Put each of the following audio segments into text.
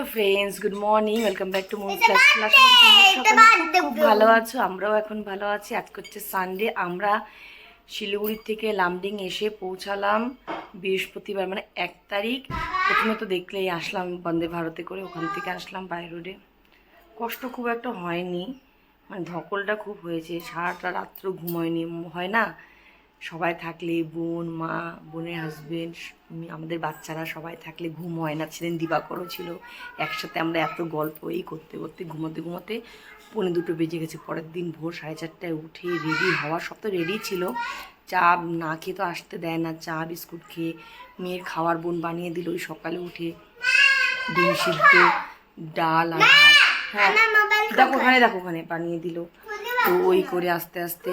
Hello friends good morning welcome back to move class class খুব ভালো আছো আমরাও এখন ভালো আছি। আজকে হচ্ছে সানডে আমরা শিলিগুড়ি থেকে লামডিং এসে পৌঁছালাম বৃহস্পতিবার মানে এক তারিখ। প্রথমে তো দেখলেই আসলাম বন্দে ভারতে করে ওখান থেকে আসলাম বাই রোডে। কষ্ট খুব একটা হয়নি মানে ধকলটা খুব হয়েছে সারাটা রাত্র ঘুমোয়নি হয় না? সবাই থাকলে বোন মা বোনের হাজবেন্ড আমাদের বাচ্চারা সবাই থাকলে ঘুম হয় না। ছিলেন দিবাকরও ছিল। একসাথে আমরা এত গল্প এই করতে করতে ঘুমোতে ঘুমোতে পৌনে দুটো বেজে গেছে। পরের দিন ভোর সাড়ে চারটায় উঠে রেডি হওয়া সব তো রেডি ছিল। চা না খেয়ে তো আসতে দেয় না। চা বিস্কুট খেয়ে মেয়ের খাওয়ার বোন বানিয়ে দিল। ওই সকালে উঠে ডিম সিদ্ধ ডাল আর হ্যাঁ দেখো ওখানে দেখো ওখানে বানিয়ে দিল। তো ওই করে আস্তে আস্তে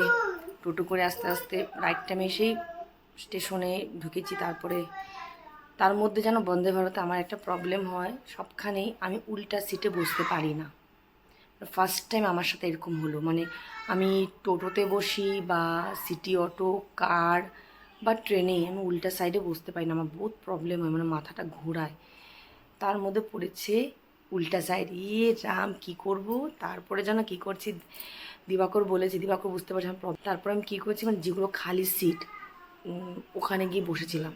টোটো করে আস্তে আস্তে রাইট টাইমে এসেই স্টেশনে ঢুকেছি। তারপরে তার মধ্যে যেন বন্দে ভারতে আমার একটা প্রবলেম হয়, সবখানেই আমি উল্টা সিটে বসতে পারি না। ফার্স্ট টাইম আমার সাথে এরকম হলো। মানে আমি টোটোতে বসি বা সিটি অটো কার বা ট্রেনে আমি উল্টা সাইডে বসতে পারি না। আমার বহুত প্রবলেম হয় মানে মাথাটা ঘোরায়। তার মধ্যে পড়েছে উল্টা সাইড ইয়ে রাম কি করব? তারপরে যেন কি করছি? দিবাকর বলেছে, দিবাকর বুঝতে পারছি। তারপরে আমি কী করছি? মানে যেগুলো খালি সিট ওখানে গিয়ে বসেছিলাম।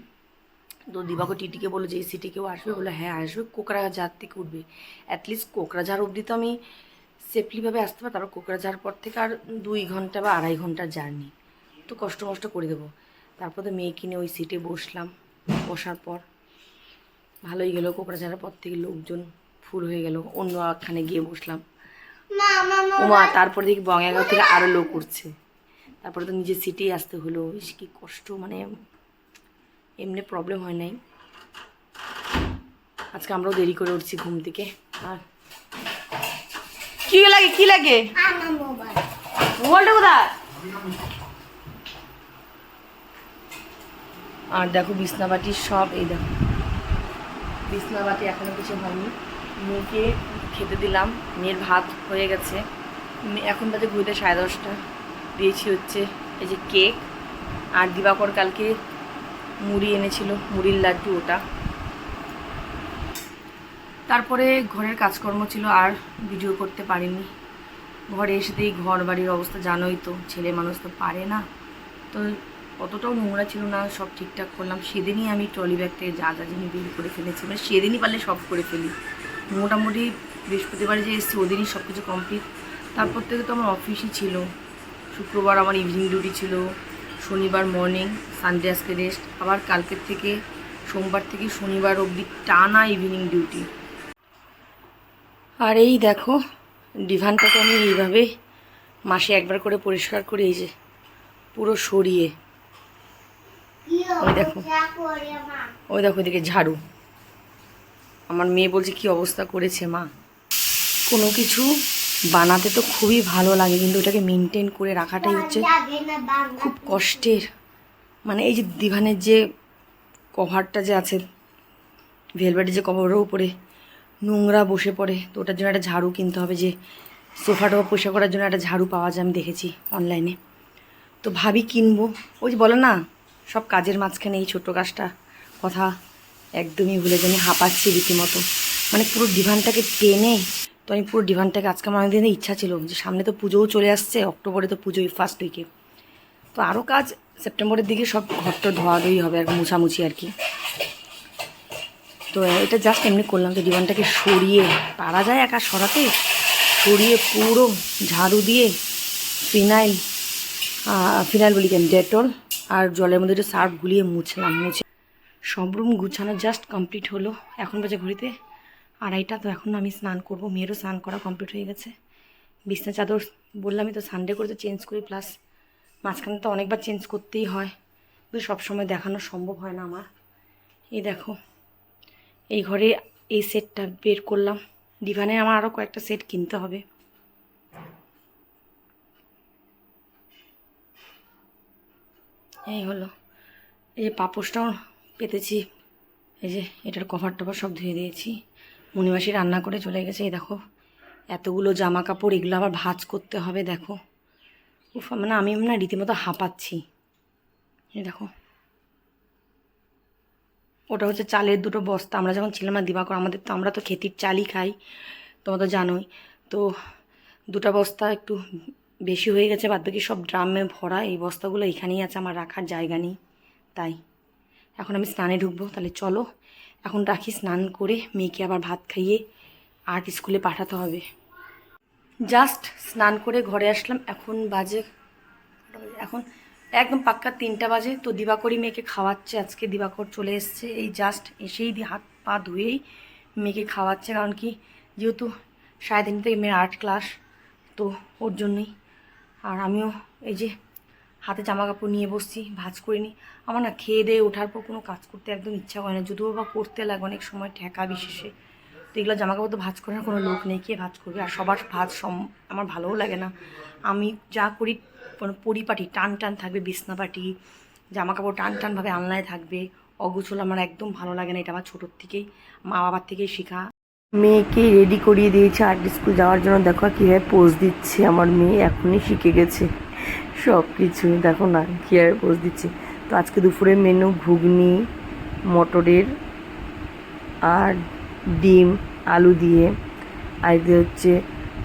তো দিবাকর টিটিকে বলল যে, এই সিটে কেউ আসবে? বলে হ্যাঁ আসবে। কোকরাঝাড় থেকে উঠবে। অ্যাটলিস্ট কোকরাঝাড় অবধি তো আমি সেফলিভাবে আসতে পারি তারপর কোকরাঝাড় পর থেকে আর দুই ঘণ্টা বা আড়াই ঘণ্টার জার্নি তো কষ্ট মষ্ট করে দেবো। তারপর তো মেয়ে কিনে ওই সিটে বসলাম। বসার পর ভালোই গেল কোকরাঝাড়ের পর থেকে লোকজন। ফুল হয়ে গেল অন্য একখানে গিয়ে বসলাম। ওমা তারপর দেখি বঙ্গাগাঁও থেকে আরও লোক উঠছে। তারপরে তো নিজের সিটেই আসতে হলো। কি কষ্ট মানে এমনি প্রবলেম হয় নাই। আজকে আমরাও দেরি করে উঠছি ঘুম থেকে। আর কি লাগে কি লাগে? মোবাইলটা কোথায়? আর দেখো বিছনাবাটির সব এই দেখো। বিছনাবাটি এখনও কিছু হয়নি। মেয়েকে খেতে দিলাম, মেয়ের ভাত হয়ে গেছে। এখন বাজে ঘুরতে সাড়ে দশটা। দিয়েছি হচ্ছে এই যে কেক। আর দিবাকর কালকে মুড়ি এনেছিল, মুড়ির লাড্ডু ওটা। তারপরে ঘরের কাজকর্ম ছিল, আর ভিডিও করতে পারিনি। ঘরে এসে এসেতেই ঘর বাড়ির অবস্থা জানোই তো, ছেলে মানুষ তো পারে না। তো অতটাও নোংরা ছিল না, সব ঠিকঠাক করলাম। সেদিনই আমি ট্রলি ব্যাগ থেকে যা যা জিনিস বের করে ফেলেছি মানে সেদিনই পারলে সব করে ফেলি। মোটামুটি বৃহস্পতিবারে যে এসেছি, ওদিনই সব কিছু কমপ্লিট তারপর থেকে তো আমার অফিসই ছিল। শুক্রবার আমার ইভিনিং ডিউটি ছিল। শনিবার মর্নিং সানডে আজকে রেস্ট আবার কালকের থেকে, সোমবার থেকে শনিবার অবধি টানা ইভিনিং ডিউটি আর এই দেখো, ডিভানটাকে আমি এইভাবে মাসে একবার করে পরিষ্কার করে এই যে পুরো সরিয়ে। ওই দেখো। ওই দেখো এদিকে ঝাড়ু। আমার মেয়ে বলছে, কি অবস্থা করেছে মা? কোনো কিছু বানাতে তো খুবই ভালো লাগে, কিন্তু ওটাকে মেনটেন করে রাখাটাই হচ্ছে খুব কষ্টের। মানে এই যে দিভানের যে কভারটা যে আছে, ভেলভেটের যে কভারের উপরে নোংরা বসে পড়ে, তো ওটার জন্য একটা ঝাড়ু কিনতে হবে যে সোফাটা পরিষ্কার করার জন্য একটা ঝাড়ু পাওয়া যায়, আমি দেখেছি অনলাইনে। তো ভাবি কিনবো। ওই যে বলে না, সব কাজের মাঝখানে এই ছোটো কাজটা কথা একদমই ভুলে জানি হাঁপাচ্ছি রীতিমতো। মানে পুরো ডিভানটাকে টেনে, তো আমি পুরো ডিভানটাকে আজকে আমার অনেকদিনের ইচ্ছা ছিল যে সামনে তো পুজোও চলে আসছে, অক্টোবরে তো পুজোই ফার্স্ট উইকে তো আরও কাজ, সেপ্টেম্বরের দিকে সব ঘরটা ধোয়াধুয়ি হবে আর মুছামুছি আর কি। তো এটা জাস্ট এমনি করলাম তো ডিভানটাকে সরিয়ে, পারা যায় একা সরাতে, সরিয়ে পুরো ঝাড়ু দিয়ে ফিনাইল ফিনাইল বলি কেন ডেটল আর জলের মধ্যে একটু সার্ফ গুলিয়ে মুছলাম, মুছে সব রুম গুছানো জাস্ট কমপ্লিট হলো। এখন বাজে ঘড়িতে আড়াইটা, তো এখন আমি স্নান করব। মেয়েরও স্নান করা কমপ্লিট হয়ে গেছে। বিছনা চাদর বললামই তো সানডে করে তো চেঞ্জ করি প্লাস মাঝখানে তো অনেকবার চেঞ্জ করতেই হয়। সব সময় দেখানো সম্ভব হয় না আমার। এই দেখো, এই ঘরে এই সেটটা বের করলাম। ডিভানে আমার আরও কয়েকটা সেট কিনতে হবে। এই হলো, এই যে পাপোশটাও পেতেছি। এই যে, এটার কভার টভার সব ধুয়ে দিয়েছি। মণিমাসি রান্না করে চলে গেছে, এই দেখো। এতগুলো জামা কাপড় এগুলো আবার ভাজ করতে হবে, দেখো। উফ মানে আমি না রীতিমতো হাঁপাচ্ছি। এই দেখো। ওটা হচ্ছে চালের দুটো বস্তা। আমরা যখন ছিলাম না দিবাকর, আমাদের তো, আমরা তো খেতির চালই খাই, তোমরা তো জানোই। তো দুটো বস্তা একটু বেশি হয়ে গেছে বাদ বাকি সব ড্রামে ভরা। এই বস্তাগুলো এখানেই আছে, আমার রাখার জায়গা নেই, তাই। এখন আমি স্নানে ঢুকবো, তাহলে চলো। এখন রাখি স্নান করে মেয়েকে আবার ভাত খাইয়ে আর্ট স্কুলে পাঠাতে হবে। জাস্ট স্নান করে ঘরে আসলাম, এখন বাজে এখন একদম পাক্কা তিনটা বাজে। তো দিবাকরই মেয়েকে খাওয়াচ্ছে, আজকে দিবাকর চলে এসছে। এই জাস্ট এসেই দিয়ে হাত পা ধুয়েই মেয়েকে খাওয়াচ্ছে, কারণ কি যেহেতু সাড়ে তিনটে থেকে মেয়ের আর্ট ক্লাস তো ওর জন্যই। আর আমিও এই যে হাতে জামা কাপড় নিয়ে বসছি, ভাজ করিনি আমার না খেয়ে দিয়ে ওঠার পর কোনো কাজ করতে একদম ইচ্ছা করে না। যদিও বা করতে লাগে, অনেক সময় ঠেকা বিশেষে। তো এগুলো জামা কাপড় তো ভাজ করার কোনো লোক নেই, কে ভাজ করবে? আর সবার ভাজ সম আমার ভালোও লাগে না। আমি যা করি, কোনো পরিপাটি, টান টান থাকবে বিছনাপাটি জামা কাপড় টান টানভাবে আলনায় থাকবে। অগুছল আমার একদম ভালো লাগে না, এটা আমার ছোটোর থেকেই, মা বাবার থেকেই শেখা। মেয়েকে রেডি করিয়ে দিয়েছে আর্ট স্কুল যাওয়ার জন্য। দেখো কীভাবে পোজ দিচ্ছে আমার মেয়ে, এখনই শিখে গেছে। সব কিছু। দেখো না কীভাবে পোজ দিচ্ছি। তো আজকে দুপুরে মেনু ঘুগনি, মটরের আর ডিম, আলু দিয়ে। আর এতে হচ্ছে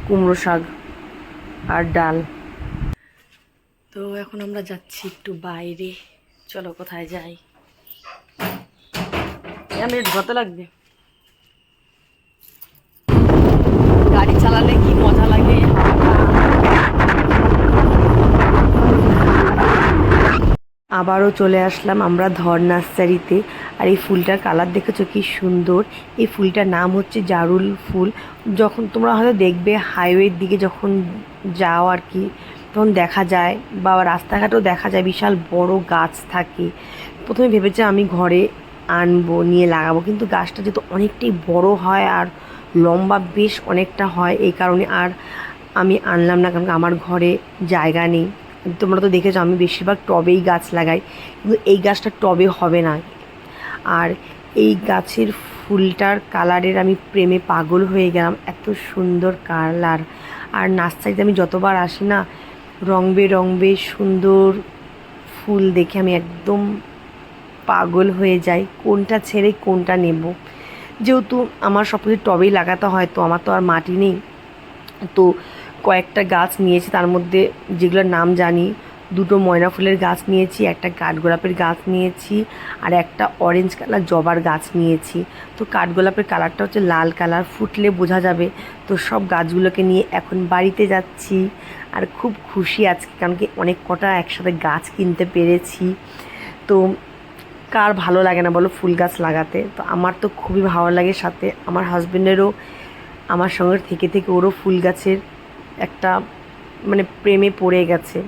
কুমড়ো শাক আর ডাল। তো এখন আমরা যাচ্ছি একটু বাইরে। চলো কোথায় যাই? আমি ঢোকাতে লাগবে। গাড়ি চালালে কি মজা লাগে আবারও চলে আসলাম আমরা ধর নার্সারিতে। আর এই ফুলটার কালার দেখেছ কি সুন্দর? এই ফুলটার নাম হচ্ছে জারুল ফুল। যখন তোমরা হয়তো দেখবে হাইওয়ের দিকে যখন যাও আর কি, তখন দেখা যায় বা রাস্তাঘাটেও দেখা যায় বিশাল বড় গাছ থাকে। প্রথমে ভেবেছে আমি ঘরে আনব, নিয়ে লাগাবো। কিন্তু গাছটা যেহেতু অনেকটাই বড় হয় আর লম্বা বেশ অনেকটা হয়, এই কারণে আর আমি আনলাম না, কারণ আমার ঘরে জায়গা নেই। তোমরা তো দেখেছ, আমি বেশিরভাগ টবেই গাছ লাগাই, কিন্তু এই গাছটা টবে হবে না। আর এই গাছের ফুলটার কালারের আমি প্রেমে পাগল হয়ে গেলাম, এত সুন্দর কালার। আর নার্সারিতে আমি যতবার আসি না রং বেরং বেশ সুন্দর ফুল দেখে আমি একদম পাগল হয়ে যাই, কোনটা ছেড়ে কোনটা নেব। যেহেতু আমার সব কিছু টবেই লাগাতে হয়, তো আমার তো আর মাটি নেই, তো কয়েকটা গাছ নিয়েছি, তার মধ্যে যেগুলোর নাম জানি, দুটো ময়না ফুলের গাছ নিয়েছি, একটা কাঠগোলাপের গাছ নিয়েছি, আর একটা অরেঞ্জ কালার জবার গাছ নিয়েছি। তো কাঠগোলাপের কালারটা হচ্ছে লাল কালার ফুটলে বোঝা যাবে। তো সব গাছগুলোকে নিয়ে এখন বাড়িতে যাচ্ছি, আর খুব খুশি আজকে, কারণ কি অনেক কটা একসাথে গাছ কিনতে পেরেছি। তো কার ভালো লাগে না বলো ফুল গাছ লাগাতে? তো আমার তো খুবই ভালো লাগে সাথে, আমার হাজবেন্ডেরও আমার সঙ্গে থেকে থেকে ওরও ফুল গাছের একটা মানে প্রেমে পড়ে গেছে।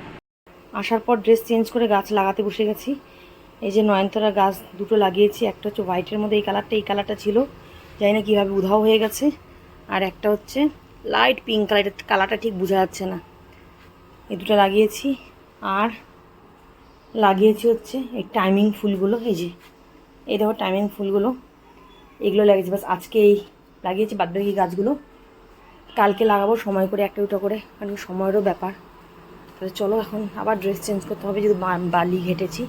আসার পর ড্রেস চেঞ্জ করে গাছ লাগাতে বসে গেছি। এই যে নয়নতারা গাছ দুটো লাগিয়েছি, একটা হচ্ছে হোয়াইটের মধ্যে এই কালারটা এই কালারটা ছিল। জানি না কীভাবে উধাও হয়ে গেছে। আর একটা হচ্ছে লাইট পিঙ্ক কালার কালারটা ঠিক বোঝা যাচ্ছে না। এই দুটো লাগিয়েছি। আর লাগিয়েছি হচ্ছে এই টাইমিং ফুলগুলো, এই যে, এই দেখো টাইমিং ফুলগুলো। এগুলো লাগিয়েছি, বাস আজকে এই লাগিয়েছি বাদবাকি গাছগুলো। কালকে লাগাবো, সময় করে একটা দুটো করে, কারণ সময়েরও ব্যাপার। তাহলে চলো এখন আবার ড্রেস চেঞ্জ করতে হবে যদি বালি ঘেটেছি,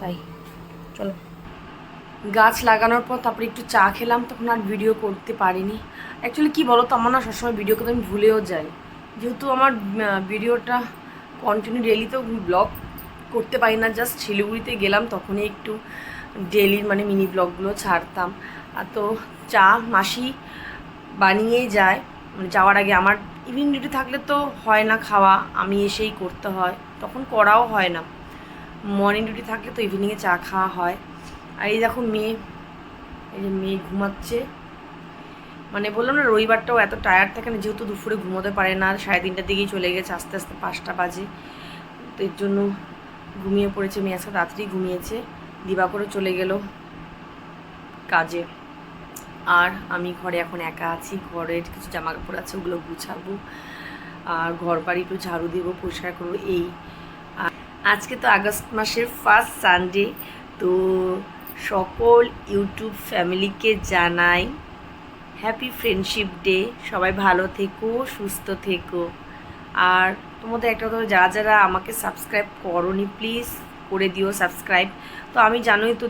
তাই। চলো। গাছ লাগানোর পর তারপরে একটু চা খেলাম, তখন আর ভিডিও করতে পারিনি। অ্যাকচুয়ালি কি বলো তো আমার না সবসময় ভিডিও করতে আমি ভুলেও যাই। যেহেতু আমার ভিডিওটা কন্টিনিউ ডেলি তো ব্লগ করতে পারি না জাস্ট শিলিগুড়িতে গেলাম, তখনই একটু ডেলির মানে মিনি ব্লগগুলো ছাড়তাম। আর তো চা মাসি বানিয়েই যায়। মানে যাওয়ার আগে আমার ইভিনিং ডিউটি থাকলে তো হয় না খাওয়া, আমি এসেই করতে হয়, তখন করাও হয় না। মর্নিং ডিউটি থাকলে তো ইভিনিংয়ে চা খাওয়া হয়। আর এই দেখো মেয়ে, এই যে মেয়ে ঘুমাচ্ছে। মানে বললাম না, রবিবারটাও এত টায়ার্ড থাকে না, যেহেতু দুপুরে ঘুমোতে পারে না সাড়ে তিনটার দিকেই চলে গেছে, আস্তে আস্তে পাঁচটা বাজে। তো এর জন্য ঘুমিয়ে পড়েছে মেয়ে, আজকে রাত্রি ঘুমিয়েছে দিবাকরও চলে গেল কাজে। আর আমি ঘরে এখন একা আছি, ঘরের কিছু জামা কাপড় আছে, ওগুলো গুছাবো। আর ঘর বাড়ি একটু ঝাড়ু দেবো, পরিষ্কার করব, এই। আজকে তো আগস্ট মাসের ফার্স্ট সানডে তো সকল ইউটিউব ফ্যামিলিকে জানাই হ্যাপি ফ্রেন্ডশিপ ডে সবাই ভালো থেকো, সুস্থ থেকো। আর তোমাদের একটা কথা যারা যারা আমাকে সাবস্ক্রাইব করনি প্লিজ করে দিও সাবস্ক্রাইব তো আমি জানোই তো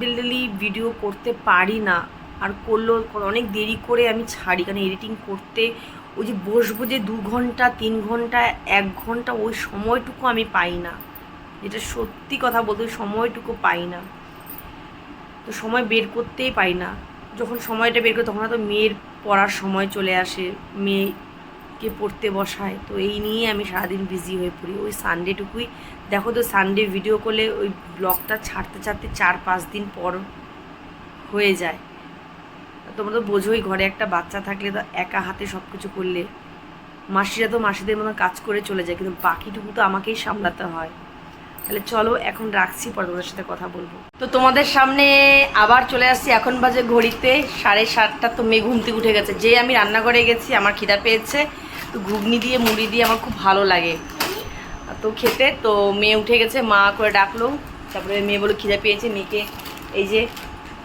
ডেলি ভিডিও করতে পারি না। আর করল অনেক দেরি করে আমি ছাড়ি। কারণ এডিটিং করতে ওই যে বসবো যে দু ঘণ্টা, তিন ঘণ্টা, এক ঘণ্টা, ওই সময়টুকু আমি পাই না। যেটা সত্যি কথা বলতে ওই সময়টুকু পাই না। তো সময় বের করতেই পাই না। যখন সময়টা বের করি তখন হয়তো মেয়ের পড়ার সময় চলে আসে, মেয়েকে পড়তে বসায়। তো এই নিয়ে আমি সারাদিন বিজি হয়ে পড়ি। ওই সানডেটুকুই দেখো তো সানডে ভিডিও করলে ওই ব্লগটা ছাড়তে ছাড়তে চার পাঁচ দিন পর হয়ে যায়। তোমরা তো বোঝোই, ঘরে একটা বাচ্চা থাকলে তো একা হাতে সব কিছু করলে। মাসিরা তো মাসিদের মতো কাজ করে চলে যায়, কিন্তু বাকিটুকু তো আমাকেই সামলাতে হয়। তাহলে চলো, এখন রাখছি, পরে তোমাদের সাথে কথা বলব। তো তোমাদের সামনে আবার চলে আসছি, এখন বাজে ঘড়িতে সাড়ে সাতটা, তো মেয়ে ঘুম থেকে উঠে গেছে। যে আমি রান্নাঘরে গেছি, আমার খিদা পেয়েছে, তো ঘুগনি দিয়ে, মুড়ি দিয়ে আমার খুব ভালো লাগে। তো খেতে, তো মেয়ে উঠে গেছে, মা করে ডাকলো। তারপরে মেয়ে বলে খিদা পেয়েছে মেয়েকে? এই যে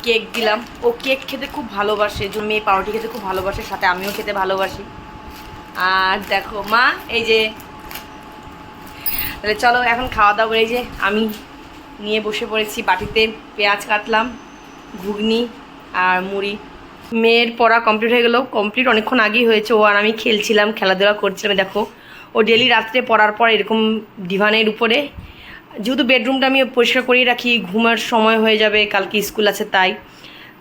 কেক দিলাম। ও কেক খেতে খুব ভালোবাসে যে মেয়ে পাউরুটি খেতে খুব ভালোবাসে, সাথে আমিও খেতে ভালোবাসি। আর দেখো, মা, এই যে, তাহলে চলো এখন খাওয়া দাওয়া করে, এই যে আমি নিয়ে বসে পড়েছি, বাটিতে পেঁয়াজ কাটলাম, ঘুগনি আর মুড়ি। মেয়ের পড়া কমপ্লিট হয়ে গেলো। কমপ্লিট অনেকক্ষণ আগেই হয়েছে, ও আর আমি খেলছিলাম, খেলাধুলা করছিলাম, দেখো। ও ডেলি রাত্রে পড়ার পর এরকম ডিভানের উপরে যেহেতু বেডরুমটা আমি পরিষ্কার করেই রাখি, ঘুমার সময় হয়ে যাবে, কালকে স্কুল আছে তাই।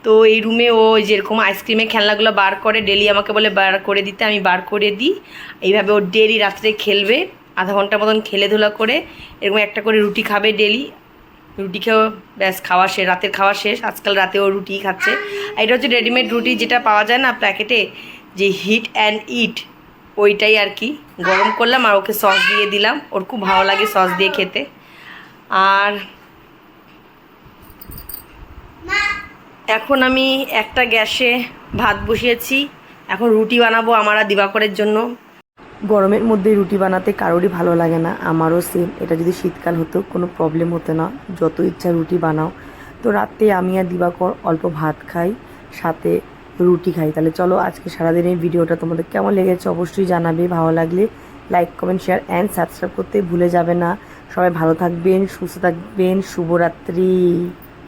তো এই রুমে ও যেরকম আইসক্রিমের খেলনাগুলো বার করে ডেলি আমাকে বলে বার করে দিতে, আমি বার করে দিই। এইভাবে ও ডেলি রাত্রে খেলবে, আধা ঘণ্টা মতন খেলে ধুলা করে, এরকম একটা করে রুটি খাবে ডেলি রুটি খেয়েও ব্যাস খাওয়া শেষ, রাতের খাওয়া শেষ, আজকাল রাতে ও রুটিই খাচ্ছে। আর এটা হচ্ছে রেডিমেড রুটি যেটা পাওয়া যায় না প্যাকেটে, যে হিট অ্যান্ড ইট ওইটাই আর কি। গরম করলাম আর ওকে সস দিয়ে দিলাম, ওর খুব ভালো লাগে সস দিয়ে খেতে। আর এখন আমি একটা গ্যাসে ভাত বসিয়েছি। এখন রুটি বানাবো আমার আর দিবাকরের জন্য। গরমের মধ্যে রুটি বানাতে কারোরই ভালো লাগে না, আমারও সেম এটা যদি শীতকাল হতো, কোনো প্রবলেম হতো না। যত ইচ্ছা রুটি বানাও। তো রাত্রে আমি আর দিবাকর অল্প ভাত খাই, সাথে রুটি খাই। তাহলে চলো আজকে সারাদিন এই ভিডিওটা তোমাদের কেমন লেগেছে অবশ্যই জানাবে। ভালো লাগলে like comment share and subscribe করতে ভুলে যাবে না। সবাই ভালো থাকবেন সুস্থ থাকবেন শুভরাত্রি।